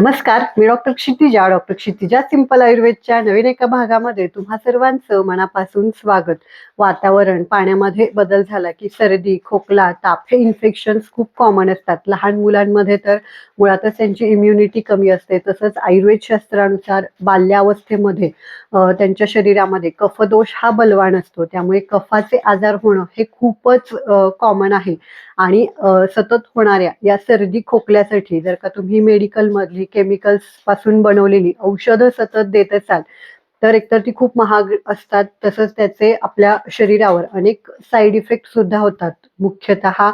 नमस्कार मी doctor Kshitija doctor Kshitija simple आयुर्वेदच्या नवीन एका भागामध्ये तुम्हा सर्वांचं मनापासून स्वागत. वातावरण पाण्यामध्ये बदल झाला की सर्दी खोकला ताप हे इन्फेक्शन्स खूप कॉमन असतात. लहान मुलांमध्ये तर मुळातच त्यांची इम्युनिटी कमी असते. तसंच आयुर्वेद शास्त्रानुसार बाल्यावस्थेमध्ये त्यांच्या शरीरामध्ये कफदोष हा बलवान असतो. त्यामुळे कफाचे आजार होणं हे खूपच कॉमन आहे. आणि सतत होणाऱ्या या सर्दी खोकल्यासाठी जर का तुम्ही मेडिकल मधली केमिकल्सपासून बनवलेली. औषधं सतत देत असाल तर एकतर ती खूप महाग असतात तसंच त्याचे आपल्या शरीरावर अनेक साईड इफेक्ट सुद्धा होतात. मुख्यतः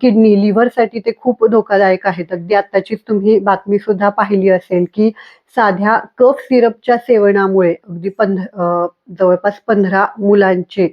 किडनी लिव्हरसाठी ते खूप धोकादायक आहेत. अगदी आत्ताचीच तुम्ही बातमी सुद्धा पाहिली असेल की साध्या कफ सिरपच्या सेवनामुळे अगदी पंध जवळपास पंधरा मुलांचे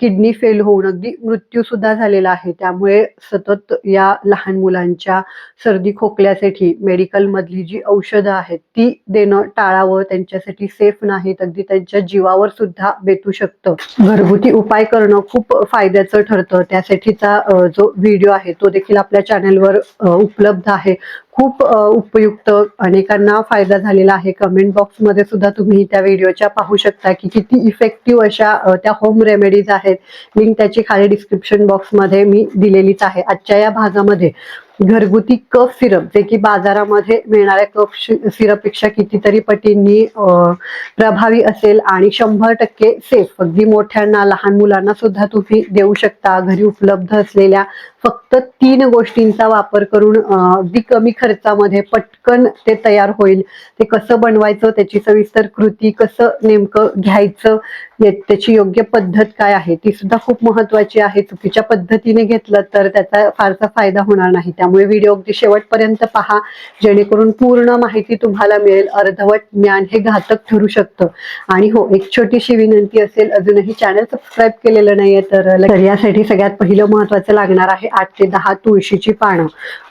किडनी फेल होऊन अगदी मृत्यू सुद्धा झालेला आहे. त्यामुळे सतत या लहान मुलांच्या सर्दी खोकल्यासाठी मेडिकल मधली जी औषधं आहेत ती देणं टाळावं त्यांच्यासाठी सेफ नाहीत अगदी त्यांच्या जीवावर सुद्धा बेतू शकतं. घरगुती उपाय करणं खूप फायद्याचं ठरतं. त्यासाठीचा जो व्हिडिओ आहे तो देखील आपल्या चॅनलवर उपलब्ध आहे. खूप उपयुक्त अनेकांना फायदा झालेला आहे. कमेंट बॉक्समध्ये सुद्धा तुम्ही त्या व्हिडिओच्या पाहू शकता की किती इफेक्टिव्ह अशा त्या होम रेमेडीज आहेत. लिंक त्याची खाली डिस्क्रिप्शन बॉक्समध्ये मी दिलेलीच आहे. आजच्या या भागामध्ये घरगुती कफ सिरप जे की बाजारामध्ये मिळणाऱ्या कफ सिरपपेक्षा कितीतरी पटींनी प्रभावी असेल आणि शंभर टक्के सेफ अगदी मोठ्यांना लहान मुलांना सुद्धा तुम्ही देऊ शकता. घरी उपलब्ध असलेल्या फक्त तीन गोष्टींचा वापर करून अगदी कमी खर्चामध्ये पटकन ते तयार होईल. ते कसं बनवायचं त्याची सविस्तर कृती कसं नेमकं घ्यायचं ये- त्याची योग्य पद्धत काय आहे ती सुद्धा खूप महत्वाची आहे. चुकीच्या पद्धतीने घेतलं तर त्याचा फारसा फायदा होणार नाही. त्यामुळे व्हिडिओ अगदी शेवटपर्यंत पहा. जेणेकरून पूर्ण माहिती तुम्हाला मिळेल. अर्धवट ज्ञान हे घातक ठरू शकतं. आणि हो एक छोटीशी विनंती असेल अजूनही चॅनल सबस्क्राईब केलेलं नाहीये तर यासाठी सगळ्यात पहिलं महत्वाचं लागणार आहे आठ ते दहा तुळशीची पानं.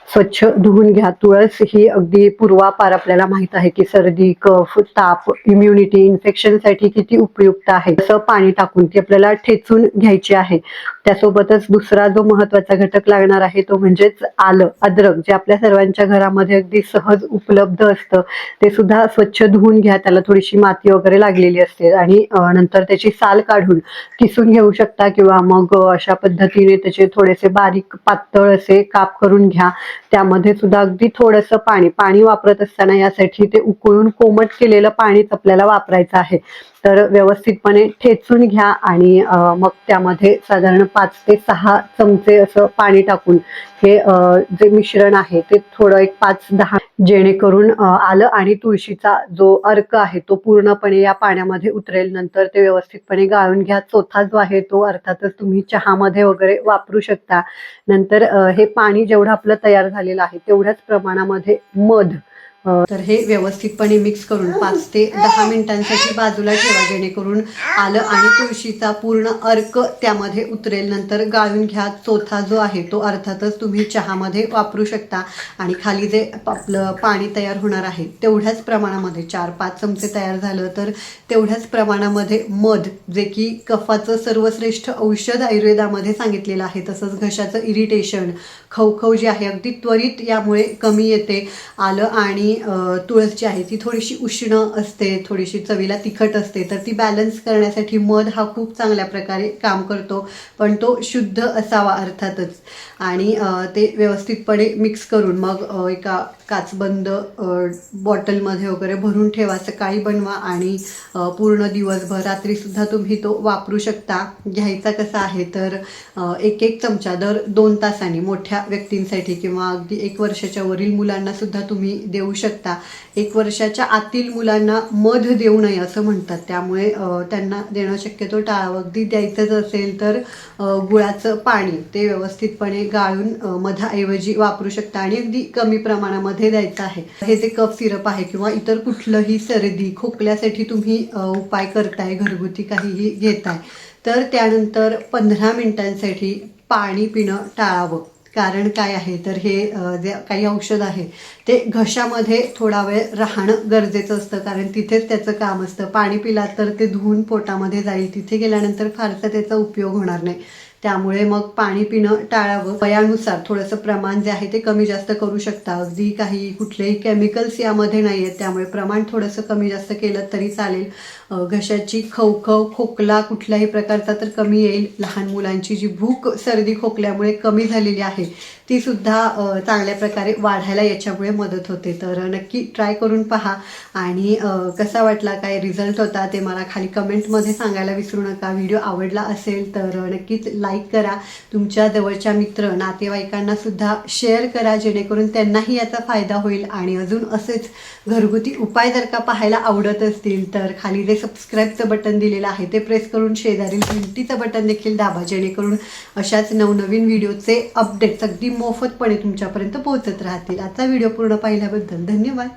स्वच्छ धुवून घ्या. तुळस ही अगदी पूर्वापार आपल्याला माहीत आहे की सर्दी कफ ताप इम्युनिटी इन्फेक्शनसाठी किती उपयुक्त आहे. असं पाणी टाकून ती आपल्याला ठेचून घ्यायची आहे. त्यासोबतच दुसरा जो महत्त्वाचा घटक लागणार आहे तो म्हणजेच आलं अद्रक जे आपल्या सर्वांच्या घरामध्ये अगदी सहज उपलब्ध असतं. ते सुद्धा स्वच्छ धुवून घ्या त्याला थोडीशी माती वगैरे लागलेली असते. आणि नंतर त्याची साल काढून किसून घेऊ शकता किंवा मग अशा पद्धतीने त्याचे थोडेसे बारीक पातळ असे काप करून घ्या. त्यामध्ये सुद्धा अगदी थोडंसं पाणी पाणी वापरत असताना यासाठी ते उकळून कोमट केलेलं पाणीच आपल्याला वापरायचं आहे. तर व्यवस्थितपणे ठेचून घ्या आणि मग त्यामध्ये साधारण पाच ते सहा चमचे असं पाणी टाकून हे अं, जे मिश्रण आहे ते थोडं एक पाच दहा जेणेकरून आलं आणि तुळशीचा जो अर्क आहे तो पूर्णपणे या पाण्यामध्ये उतरेल. नंतर ते व्यवस्थितपणे गाळून घ्या. चोथा जो आहे तो अर्थातच तुम्ही चहामध्ये वगैरे वापरू शकता. नंतर हे पाणी जेवढं आपलं तयार झालेलं आहे तेवढ्याच प्रमाणामध्ये मध तर हे व्यवस्थितपणे मिक्स करून पाच ते दहा मिनिटांसाठी बाजूला ठेवा जेणेकरून आलं आणि तुळशीचा पूर्ण अर्क त्यामध्ये उतरेल. नंतर गाळून घ्या. चोथा जो आहे तो अर्थातच तुम्ही चहामध्ये वापरू शकता. आणि खाली जे आपलं पाणी तयार होणार आहे तेवढ्याच प्रमाणामध्ये चार पाच चमचे तयार झालं तर तेवढ्याच प्रमाणामध्ये मध जे की कफाचं सर्वश्रेष्ठ औषध आयुर्वेदामध्ये सांगितलेलं आहे तसंच घशाचं इरिटेशन खवखव जी आहे अगदी त्वरित यामुळे कमी येते. आलं आणि तुळस जी आहे ती थोडीशी उष्ण असते थोडीशी चवीला तिखट असते तर ती बॅलन्स करण्यासाठी मध हा खूप चांगल्या प्रकारे काम करतो पण तो शुद्ध असावा अर्थातच. आणि ते व्यवस्थितपणे मिक्स करून मग एका काचबंद बॉटलमध्ये वगैरे भरून ठेवा सकाळी बनवा आणि पूर्ण दिवसभर रात्रीसुद्धा तुम्ही तो वापरू शकता. घ्यायचा कसा आहे तर एक एक चमचा दर दोन तासांनी मोठ्या व्यक्तींसाठी किंवा अगदी एक वर्षाच्या वरील मुलांना सुद्धा तुम्ही देऊ शकता. एक वर्षाच्या आतील मुलांना मध देऊ नये असं म्हणतात. त्यामुळे त्यांना देणं शक्यतो टाळावं. अगदी द्यायचंच असेल तर गुळाचं पाणी ते व्यवस्थितपणे गाळून मधाऐवजी वापरू शकता आणि अगदी कमी प्रमाणामध्ये द्यायचं आहे. हे जे कफ सिरप आहे किंवा इतर कुठलंही सर्दी खोकल्यासाठी तुम्ही उपाय करताय घरगुती काहीही घेताय तर त्यानंतर पंधरा मिनिटांसाठी पाणी पिणं टाळावं. कारण काय आहे? तर हे जे काही औषध आहे ते घशामध्ये थोडा वेळ राहणं गरजेचं असतं. कारण तिथेच त्याचं काम असतं. पाणी पिलात तर ते धुवून पोटामध्ये जाईल. तिथे गेल्यानंतर फारसा त्याचा उपयोग होणार नाही. त्यामुळे मग पाणी पिणं टाळावं. वयानुसार थोडंसं प्रमाण जे आहे ते कमी जास्त करू शकता. अगदी काही कुठलेही केमिकल्स यामध्ये नाही आहेत त्यामुळे प्रमाण थोडंसं कमी जास्त केलं तरी चालेल. घशाची खवखव खोकला कुठल्याही प्रकारचा तर कमी येईल. लहान मुलांची जी भूक सर्दी खोकल्यामुळे कमी झालेली आहे. ती सुद्धा चांगल्या प्रकारे वाढायला याच्यामुळे मदत होते. तर नक्की ट्राय करून पहा. आणि कसा वाटला काय रिझल्ट होता ते मला खाली कमेंटमध्ये सांगायला विसरू नका. व्हिडिओ आवडला असेल तर नक्कीच लाईक करा. तुमच्या जवळच्या मित्र नातेवाईकांना सुद्धा शेअर करा. जेणेकरून त्यांनाही याचा फायदा होईल. आणि अजून असेच घरगुती उपाय जर का पाहायला आवडत असतील तर खाली जे सबस्क्राईबचं बटन दिलेलं आहे ते प्रेस करून शेजारील घंटीचं बटन देखील दाबा. जेणेकरून अशाच नवनवीन व्हिडिओचे अपडेट्स अगदी मोफतपणे तुमच्यापर्यंत पोहोचत राहतील. आजचा व्हिडिओ पूर्ण पाहिल्याबद्दल धन्यवाद.